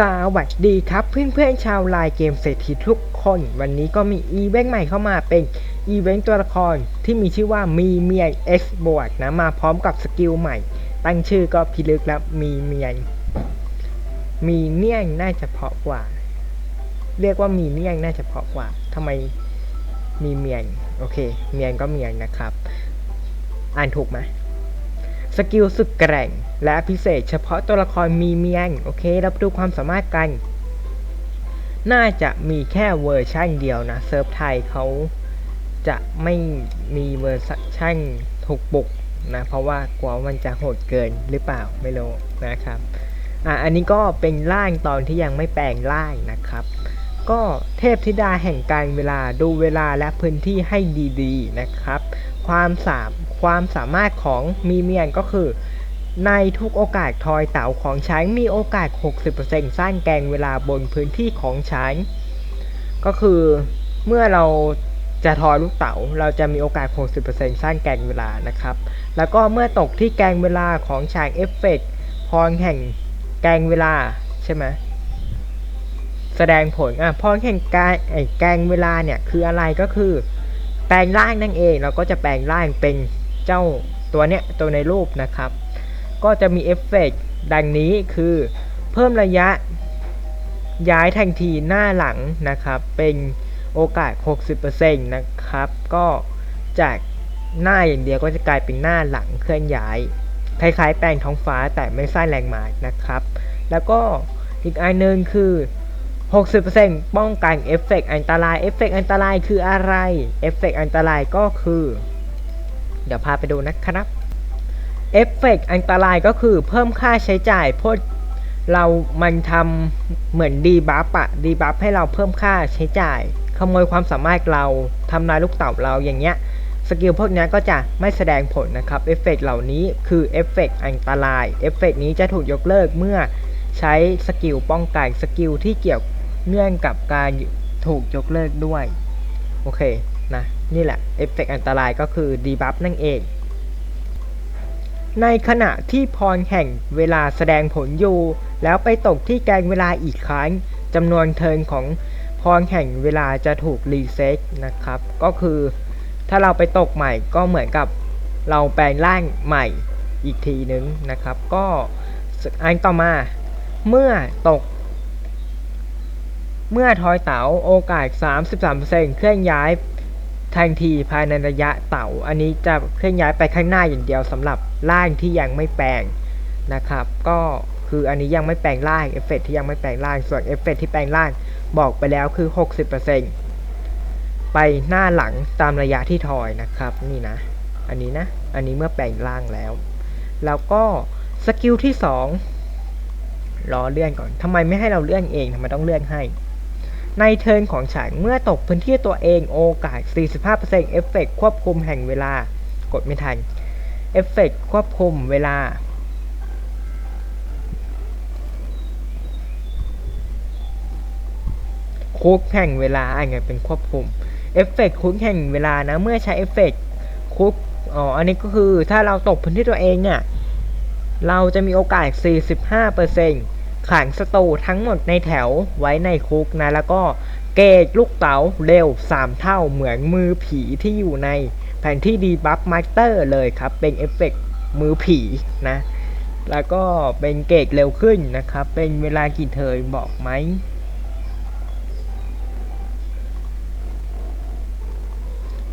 สวัสดีครับเพื่อนๆชาวไลน์เกมเศรษฐีทุกคน วันนี้ก็มีอีเวนต์ใหม่เข้ามาเป็นอีเวนต์ตัวละครที่มีชื่อว่ามีเมีย X บวกนะมาพร้อมกับสกิลใหม่ ตั้งชื่อก็พิลึกแล้วมีเมียมีเนียงน่าจะเพราะกว่า เรียกว่ามีเนียงน่าจะเพราะกว่าทำไมมีเมียงโอเค เมียงก็เมียงนะครับ อ่านถูกไหม สกิลสุดแกร่ง และพิเศษเฉพาะตัวละครมีเมียงโอเคเราไปดูความสามารถกัน น่าจะมีแค่เวอร์ชั่นเดียวนะ เซิร์ฟไทยเขาจะไม่มีเวอร์ชั่นถูกปุกนะ เพราะว่ากลัวมันจะโหดเกินหรือเปล่าไม่รู้นะครับอะอันนี้ก็เป็นร่างตอนที่ยังไม่แปลงร่างนะครับ ก็เทพธิดาแห่งการเวลาดูเวลาและพื้นที่ให้ดีๆนะครับ ความสาม ความสามารถของมีเมียนก็คือ ในทุกโอกาสทอยเต๋าของช้างมีโอกาส 60%สร้างแกงเวลาบนพื้นที่ของช้างก็คือเมื่อเราจะทอยลูกเต๋าเราจะมีโอกาส 60%สร้างแกงเวลานะครับ แล้วก็เมื่อตกที่แกงเวลาของช้างเอฟเฟกต์พรแห่งแกงเวลาใช่ไหมแสดงผลอะพรแห่งกายไอ้แกงเวลาเนี่ยคืออะไรก็คือ แปลงร่างนั่นเองเราก็จะแปลงร่างเป็น เจ้าตัวเนี้ยตัวในรูปนะครับ ก็จะมีเอฟเฟกต์ดังนี้คือเพิ่มระยะย้ายทันทีหน้าหลังนะครับ เป็นโอกาส 60%นะครับ ก็จากหน้าอย่างเดียวก็จะกลายเป็นหน้าหลังเคลื่อนย้าย คล้ายๆ แปลงท้องฟ้าแต่ไม่สร้างแรงหมายนะครับ แล้วก็อีกอันหนึ่งคือ 60%ป้องกันเอฟเฟกต์อันตราย เอฟเฟกต์อันตรายคืออะไร เอฟเฟกต์อันตรายก็คือ เดี๋ยวพาไปดูนะครับเอฟเฟกต์อันตรายก็คือเพิ่มค่าใช้จ่ายเพราะเรามันทำเหมือนดีบัฟอะดีบัฟให้เราเพิ่มค่าใช้จ่าย ขโมยความสามารถเราทำลายลูกเต่าเราอย่างเงี้ยสกิลพวกนี้ก็จะไม่แสดงผลนะครับเอฟเฟกเหล่านี้คือเอฟเฟกอันตรายเอฟเฟกนี้จะถูกยกเลิกเมื่อใช้สกิลป้องกันสกิลที่เกี่ยวเนื่องกับการถูกยกเลิกด้วย โอเคนะ นี่แหละเอฟเฟกอันตรายก็คือดีบัฟนั่นเอง ในขณะที่พรแห่งเวลาแสดงผลอยู่ แล้วไปตกที่แกงเวลาอีกครั้งจำนวนเทิร์นของพรแห่งเวลาจะถูกรีเซ็ตนะครับ ก็คือถ้าเราไปตกใหม่ก็เหมือนกับเราแปลงร่างใหม่อีกทีนึงนะครับ ก็อันต่อมาเมื่อตก เมื่อทอยเต๋าโอกาส 33%เคลื่อนย้าย ทันทีภายในระยะเต๋าอันนี้จะเคลื่อนย้ายไปข้างหน้าอย่างเดียวสำหรับร่างที่ยังไม่แปลงนะครับ ก็คืออันนี้ยังไม่แปลงร่างเอฟเฟกที่ยังไม่แปลงร่าง ส่วนเอฟเฟกที่แปลงร่างบอกไปแล้วคือ 60%ไปหน้าหลังตามระยะที่ทอยนะครับ นี่นะ อันนี้นะ อันนี้เมื่อแปลงร่างแล้ว แล้วก็สกิลที่2รอเลื่อนก่อนทำไมไม่ให้เราเลื่อนเองทำไมต้องเลื่อนให้ ในเทิร์นของฉันเมื่อตกพื้นที่ตัวเองโอกาส 45%เอฟเฟกควบคุมแห่งเวลากดไม่ทันเอฟเฟกควบคุมเวลา คุกแห่งเวลาอะไรเป็นควบคุมเอฟเฟกคุกแห่งเวลานะ เมื่อใช้เอฟเฟกคุกอ๋ออันนี้ก็คือถ้าเราตกพื้นที่ตัวเองเนี่ยเราจะมีโอกาส 45% ขังสตูทั้งหมดในแถวไว้ในคุกนะแล้วก็เกจลูกเต๋าเร็ว 3 เท่าเหมือนมือผีที่อยู่ในแผนที่ดีบัฟมาสเตอร์เลยครับ เป็นเอฟเฟกมือผีนะ แล้วก็เป็นเกจเร็วขึ้นนะครับ เป็นเวลากี่เทินบอกไหม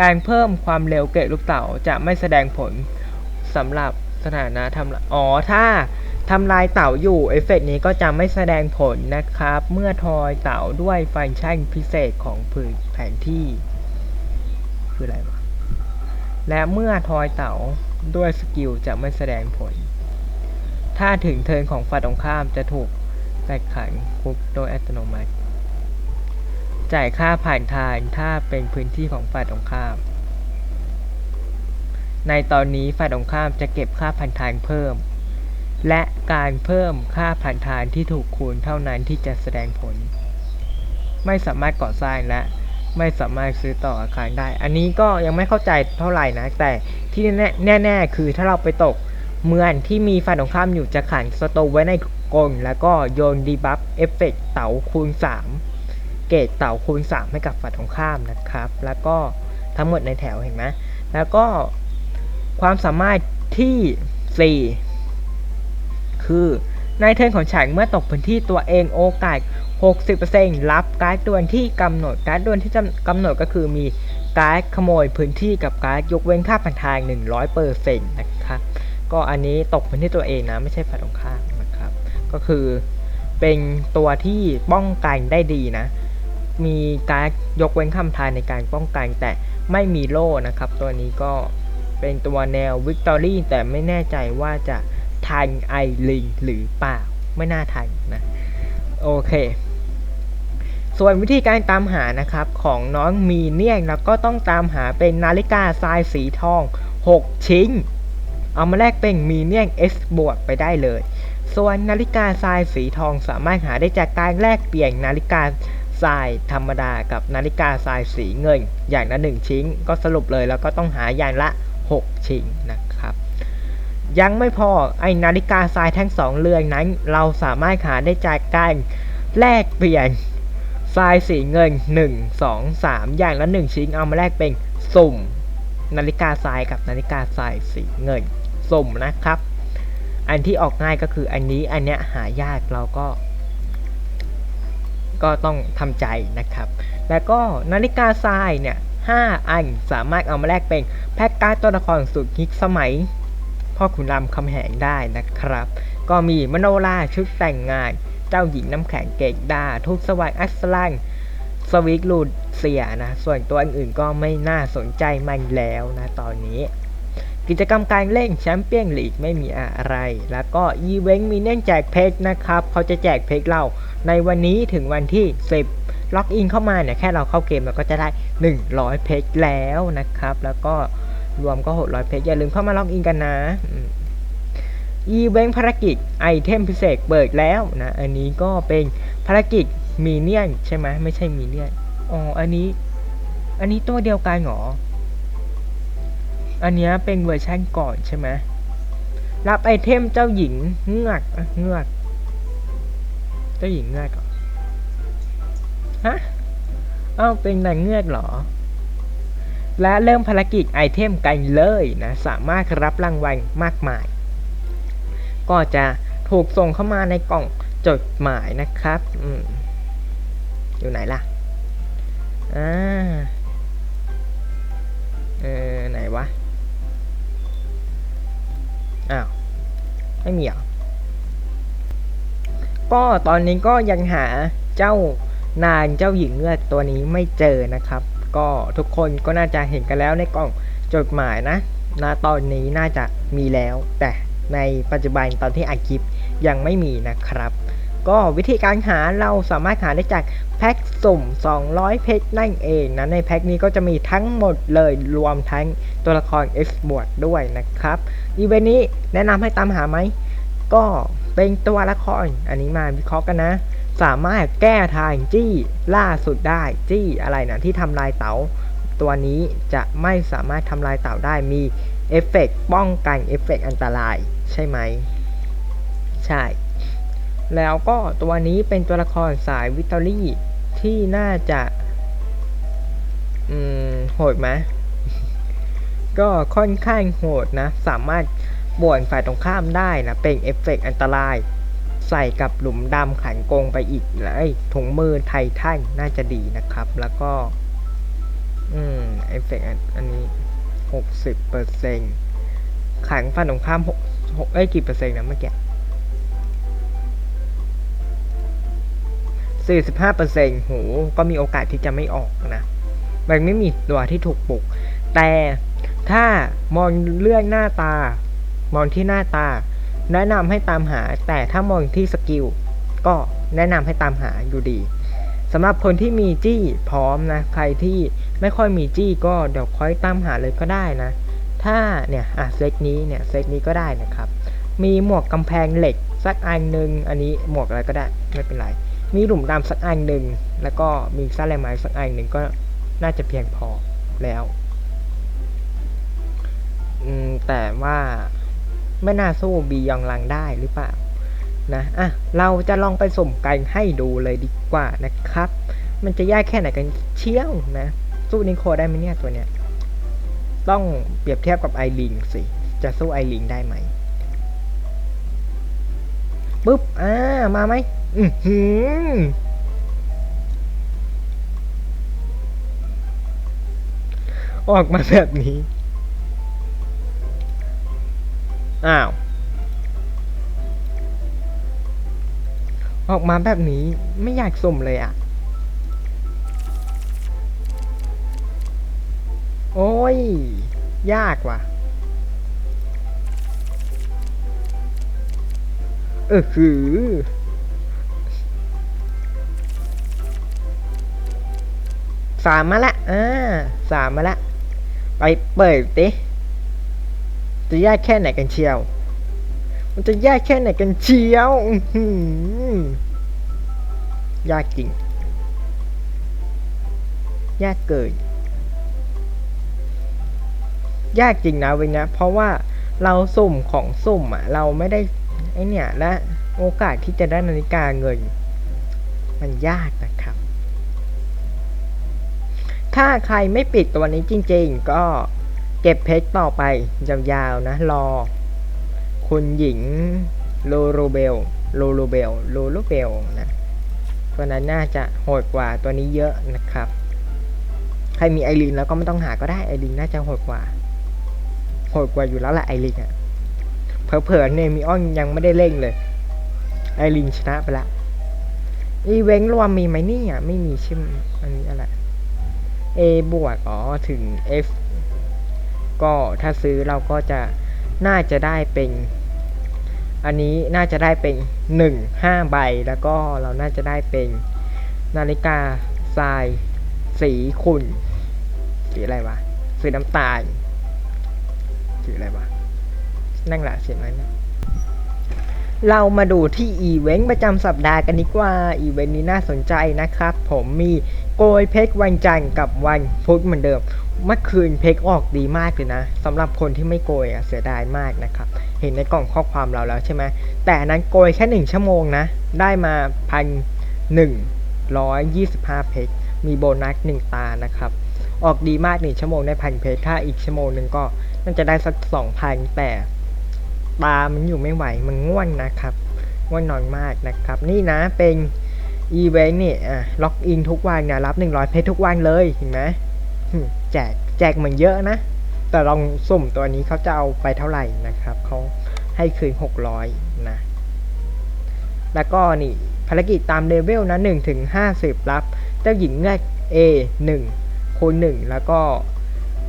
การเพิ่มความเร็วเกจลูกเต๋าจะไม่แสดงผลสำหรับสถานะทำอ๋อถ้า ทำลายเต่าอยู่เอฟเฟกนี้ก็จะไม่แสดงผลนะครับ เมื่อทอยเต่าด้วยฟังก์ชันพิเศษของผืนแผนที่ คืออะไรวะและเมื่อทอยเต่าด้วยสกิลจะไม่แสดงผล ถ้าถึงเทิร์นของฝ่ายตรงข้ามจะถูกแตกขังคุกโดยอัตโนมัติ จ่ายค่าผ่านทางถ้าเป็นพื้นที่ของฝ่ายตรงข้าม ในตอนนี้ฝ่ายตรงข้ามจะเก็บค่าผ่านทางเพิ่ม และการเพิ่มค่าผ่านทางที่ถูกคูณเท่านั้นที่จะแสดงผล ไม่สามารถก่อสร้างและไม่สามารถซื้อต่ออาคารได้ อันนี้ก็ยังไม่เข้าใจเท่าไหร่นะ แต่ที่แน่ๆคือถ้าเราไปตกเมืองที่มีฝ่ายตรงข้ามอยู่จะขังสโตไว้ในกลแล้วก็โยนดีบัฟเอฟเฟกเต๋าคูณ 3 เกรดเต๋าคูณ 3 ให้กับฝ่ายตรงข้ามนะครับ แล้วก็ทั้งหมดในแถวเห็นไหมแล้วก็ความสามารถที่ 4 คือ ในเทิร์นของฉันเมื่อตกพื้นที่ตัวเองโอกาส 60%รับการ์ดดวลที่กำหนดการ์ดดวลที่จกำหนดก็คือมีการ์ดขโมยพื้นที่กับการ์ดยกเว้นค่าผ่านทาง 100%นะครับก็อันนี้ตกพื้นที่ตัวเองนะไม่ใช่ฝ่ายตรงข้ามนะครับ ก็คือเป็นตัวที่ป้องกันได้ดีนะ มีการดยกเว้นคำทายในการป้องกันแต่ไม่มีโล่นะครับ ตัวนี้ก็เป็นตัวแนววิกตอรี่แต่ไม่แน่ใจว่าจะ ทันไอริงหรือเปล่า ไม่น่าทันนะ โอเค ส่วนวิธีการตามหานะครับ ของน้องมีเนี่ยเราก็ต้องตามหาเป็นนาฬิกาทรายสีทอง 6 ชิ้น เอามาแลกเป็นมีเนี่ยน S บวกไปได้เลย ส่วนนาฬิกาทรายสีทองสามารถหาได้จากการแลกเปลี่ยนนาฬิกาทรายธรรมดากับนาฬิกาทรายสีเงิน อย่างละหนึ่งชิ้น ก็สรุปเลยแล้วก็ต้องหาอย่างละ 6 ชิ้นนะ ยังไม่พอไอนาฬิกาทรายทั้งสองเรือนนั้น เราสามารถหาได้จากการแลกเปลี่ยนทรายสีเงิน 1 2 3 อย่างละ 1 ชิ้นเอามาแลกเป็นสุ่ม นาฬิกาทรายกับนาฬิกาทรายสีเงินสุ่มนะครับ อันที่ออกง่ายก็คืออันนี้อันเนี้ยหายากเราก็ ก็ต้องทำใจนะครับ แล้วก็นาฬิกาทรายเนี่ย5อันสามารถเอามาแลกเป็นแพ็กการ์ดตัวละครสุดฮิตสมัย พ่อขุนรามคำแหงได้นะครับ ก็มีมโนราชุดแต่งงาน เจ้าหญิงน้ำแข็งเกกดาทุกสว่ายอัสลังสวิกลูดเสียนะ ส่วนตัวอื่นๆก็ไม่น่าสนใจมันแล้วนะตอนนี้ กิจกรรมการเล่นแชมเปี้ยนลีกไม่มีอะไร แล้วก็อีเวนต์มีเนื่องแจกเพชรนะครับ เขาจะแจกเพชรเราในวันนี้ถึงวันที่ 10 ล็อกอินเข้ามาเนี่ย แค่เราเข้าเกมเราก็จะได้ 100 เพชรแล้วนะครับ แล้วก็ รวมก็ 600 เพชรอย่าลืมเข้ามาล็อกอินกันนะอีเวนต์ภารกิจไอเทมพิเศษเปิดแล้วนะ อันนี้ก็เป็นภารกิจมีเนียนใช่ไหมไม่ใช่มีเนียนอ๋ออันนี้ อันนี้ตัวเดียวกันหรอ อันนี้เป็นเวอร์ชันก่อนใช่ไหมรับไอเทมเจ้าหญิงเงือกเงือก เจ้าหญิงเงือกฮะเอ้าเป็นนางเงือกเหรอ และเริ่มภารกิจไอเทมกันเลยนะสามารถรับรางวัลมากมาย ก็จะถูกส่งเข้ามาในกล่องจดหมายนะครับออยู่ไหนล่ะอ่าเออไหนวะอ้าวไม่มีเหรอก็ตอนนี้ก็ยังหาเจ้านางเจ้าหญิงเงือกตัวนี้ไม่เจอนะครับ ก็ทุกคนก็น่าจะเห็นกันแล้วในกล่องจดหมายนะณตอนนี้น่าจะมีแล้ว แต่ในปัจจุบันตอนที่อัดคลิปยังไม่มีนะครับ ก็วิธีการหาเราสามารถหาได้จากแพ็กสุ่ม 200 เพชรนั่นเองนะในแพ็กนี้ก็จะมีทั้งหมดเลยรวมทั้งตัวละคร X บวกด้วยนะครับอีเวนต์นี้แนะนำให้ตามหาไหมก็เป็นตัวละครอันนี้มาวิเคราะห์กันนะ สามารถแก้ทางจี้ล่าสุดได้จี้อะไรนะที่ทำลายเต๋าตัวนี้จะไม่สามารถทำลายเต่าได้มีเอฟเฟกต์ป้องกันเอฟเฟกต์อันตรายใช่ไหม ใช่ แล้วก็ตัวนี้เป็นตัวละครสายวิตอรี่ที่น่าจะ อืม โหดไหมก็ค่อนข้างโหดนะ สามารถบ่วนฝ่ายตรงข้ามได้นะ เป็นเอฟเฟกต์อันตราย ใส่กับหลุมดำขันกงไปอีกเลยถุงมือไททันน่าจะดีนะครับ แล้วก็ อืมเอฟเฟกต์อันนี้หกสิบเปอร์เซ็นต์ขังฝั่งตรงข้ามหกหกเอ้ยกี่เปอร์เซ็นต์นะเมื่อกี้สี่สิบห้าเปอร์เซ็นต์โหก็มีโอกาสที่จะไม่ออกนะมันไม่มีตัวที่ถูกปลุก แต่ถ้ามองเรื่องหน้าตามองที่หน้าตา แนะนำให้ตามหาแต่ถ้ามองที่สกิลก็แนะนำให้ตามหาอยู่ดีสำหรับคนที่มีจี้พร้อมนะใครที่ไม่ค่อยมีจี้ก็เดี๋ยวค่อยตามหาเลยก็ได้นะ ถ้าเนี่ยอะเซตนี้เนี่ยเซตนี้ก็ได้นะครับ มีหมวกกำแพงเหล็กสักอันหนึ่งอันนี้หมวกอะไรก็ได้ไม่เป็นไรมีหลุมดำสักอันหนึ่งแล้วก็มีซ่าแรงไม้สักอันหนึ่งก็น่าจะเพียงพอแล้วแต่ว่า ไม่น่าสู้บียองลังได้หรือเปล่านะอะเราจะลองไปสมกันให้ดูเลยดีกว่านะครับ มันจะยากแค่ไหนกันเชี่ยวนะ สู้นิโคได้ไหมเนี่ยตัวเนี้ยต้องเปรียบเทียบกับไอริงสิ จะสู้ไอริงได้ไหมปุ๊บอ่ามาไหมอือหือออกมาแบบนี้ อ้าว ออกมาแบบนี้ไม่อยากสุ่มเลยอะ โอ้ย ยากว่ะ เออคือ สามมาละอ่าสามมาละ ไปเปิดดิ จะยากแค่ไหนกันเชียว มันจะยากแค่ไหนกันเชียวยากจริง ยากเกิน ยากจริงนะเว้ยนะ เพราะว่าเราสุ่มของสุ่มอะ เราไม่ได้ไอเนี่ย และโอกาสที่จะได้นาฬิกาเงิน มันยากนะครับ ถ้าใครไม่ปิดตัวนี้จริง ๆ ก็ เก็บเพชรต่อไปยาวๆนะ รอ คุณหญิงโลโรเบลโลโรเบลโลโรเบลนะตัวนั้นน่าจะโหดกว่าตัวนี้เยอะนะครับ ใครมีไอรีนแล้วก็ไม่ต้องหาก็ได้ไอรีนน่าจะโหดกว่า โหดกว่าอยู่แล้วแหละไอรีนอะเผลอๆเนมิออนยังไม่ได้เล่งเลย ไอรีนชนะไปละอีเวนต์รวมมีไหมนี่อะไม่มีใช่ไหมอันนี้อะไร A บวกอ๋อถึง F ก็ถ้าซื้อเราก็จะน่าจะได้เป็น อันนี้น่าจะได้เป็นหนึ่งห้าใบ แล้วก็เราน่าจะได้เป็น นาฬิกาทราย สีขุ่นสีอะไรวะ สีน้ำตาล สีอะไรวะ นั่งหละสีนั้นนะเรามาดูที่อีเวนต์ประจำสัปดาห์กันดีกว่า อีเวนต์นี้น่าสนใจนะครับ ผมมี โกยเพกวันจันทร์กับวันพุธเหมือนเดิม เมื่อคืนเพกออกดีมากเลยนะสำหรับคนที่ไม่โกยอะเสียดายมากนะครับ เห็นในกล่องข้อความเราแล้วใช่ไหมแต่นั้นโกยแค่หนึ่งชั่วโมงนะ ได้มาพันหนึ่งร้อยยี่สิบห้าเพกมีโบนัสหนึ่งตานะครับ ออกดีมากหนึ่งชั่วโมงได้พันเพกถ้าอีกชั่วโมงหนึ่งก็น่าจะได้สักสองพันแต่ตามันอยู่ไม่ไหวมันง่วนนะครับง่วนนอนมากนะครับ นี่นะเป็น อีเวนต์นี่อะล็อกอินทุกวันนะรับ 100 เพชรทุกวันเลยเห็นไหมแจกแจกเหมือนเยอะนะ แต่ลองสุ่มตัวนี้เขาจะเอาไปเท่าไหร่นะครับเขาให้คืน 600 นะ แล้วก็นี่ภารกิจตามเลเวลนะ1ถึง50 รับ เจ้าหญิงเงือก A 1คูณ1แล้วก็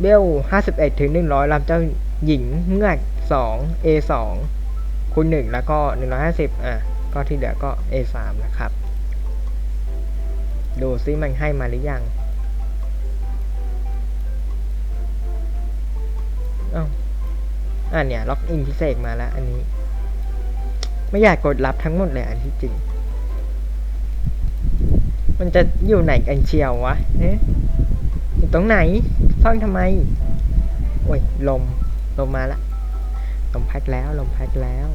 เบล51ถึง100 รับเจ้าหญิงเงือก 2 A 2คูณ1แล้วก็ 150 อะ ก็ที่เหลือก็ A 3นะครับ ดูซิมันให้มาหรือยังอ้าวอะเนี่ยล็อกอินพิเศษมาแล้ว อันนี้ ไม่อยากกดรับทั้งหมดเลยอันที่จริง มันจะอยู่ไหนกันเชียววะเอ๊ะอยู่ตรงไหนซ่อนทำไม โอ้ย ลม ลมมาละ ลมพัดแล้ว ลมพัดแล้ว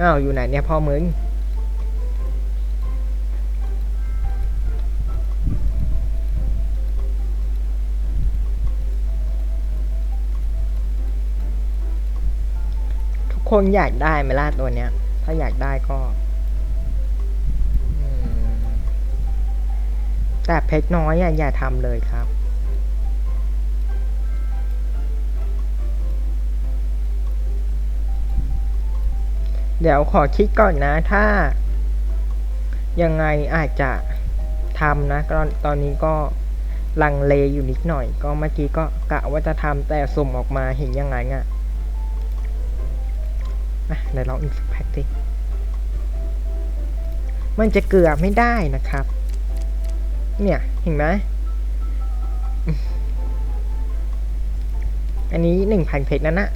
อ้าว อยู่ไหนเนี่ยพ่อมึงทุกคนอยากได้ไหมล่ะตัวเนี้ย ถ้าอยากได้ก็แต่เพชรน้อยอะอย่าทำเลยครับ เดี๋ยวขอคิดก่อนนะถ้า ยังไงอาจจะทำนะตอนตอนนี้ก็ลังเลอยู่นิดหน่อย ก็เมื่อกี้ก็กะว่าจะทำแต่สุ่มออกมาเห็นยังไงอะอะไหนลองอีกสักแพ็กดิมันจะเกลือไม่ได้นะครับ เนี่ยเห็นไหมอืมอันนี้หนึ่งพันเพชรนั่นนะ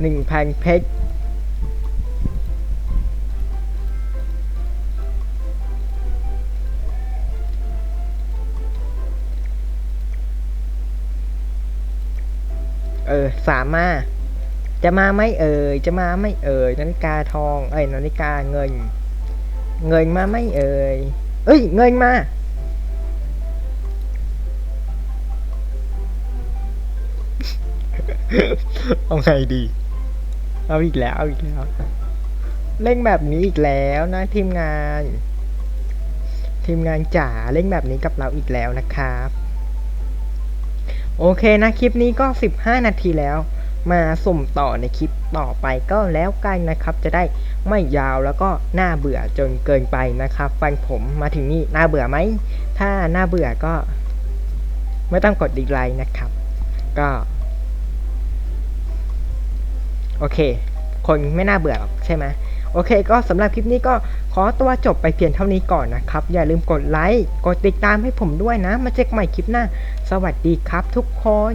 หนึ่งพันเพชรเออสามมาจะมาไม่เอ่ยจะมาไม่เอ่ยนาฬิกาทอง เอ้ยนาฬิกาเงิน เงินมาไม่เอ่ยเอ้ยเงินมาเอาไงดี เอาอีกแล้วเอาอีกแล้วเล่นแบบนี้อีกแล้วนะทีมงาน ทีมงานจ๋าเล่นแบบนี้กับเราอีกแล้วนะครับ โอเคนะคลิปนี้ก็ 15 นาทีแล้ว มาสุ่มต่อในคลิปต่อไปก็แล้วกันนะครับ จะได้ไม่ยาวแล้วก็น่าเบื่อจนเกินไปนะครับฟังผมมาถึงนี่น่าเบื่อไหมถ้าน่าเบื่อก็ ไม่ต้องกดดีไลค์นะครับ ก็ โอเค คนไม่น่าเบื่อหรอกใช่ไหมโอเค ก็สำหรับคลิปนี้ก็ขอตัวจบไปเพียงเท่านี้ก่อนนะครับ อย่าลืมกดไลค์ กดติดตามให้ผมด้วยนะ มาเจอกันใหม่คลิปหน้า สวัสดีครับทุกคน